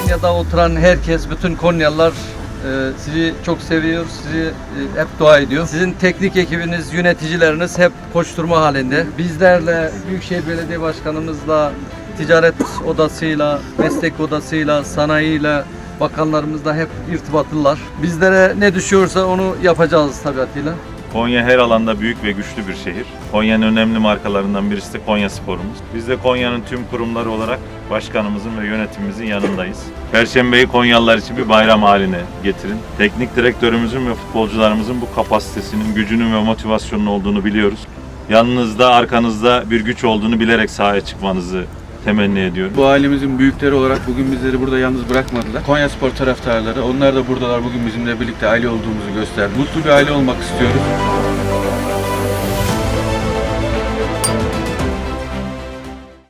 Konya'da oturan herkes, bütün Konyalılar e, sizi çok seviyor, sizi e, hep dua ediyor. Sizin teknik ekibiniz, yöneticileriniz hep koşturma halinde. Bizlerle, Büyükşehir Belediye Başkanımızla, ticaret odasıyla, meslek odasıyla, sanayiyle, bakanlarımızla hep irtibatlılar. Bizlere ne düşüyorsa onu yapacağız tabiatıyla. Konya her alanda büyük ve güçlü bir şehir. Konya'nın önemli markalarından birisi de Konya Spor'umuz. Biz de Konya'nın tüm kurumları olarak başkanımızın ve yönetimimizin yanındayız. Perşembeyi Konyalılar için bir bayram haline getirin. Teknik direktörümüzün ve futbolcularımızın bu kapasitesinin, gücünün ve motivasyonun olduğunu biliyoruz. Yanınızda, arkanızda bir güç olduğunu bilerek sahaya çıkmanızı temenni ediyorum. Bu ailemizin büyükleri olarak bugün bizleri burada yalnız bırakmadılar. Konya Spor taraftarları, onlar da buradalar bugün bizimle birlikte aile olduğumuzu gösterdi. Mutlu bir aile olmak istiyoruz.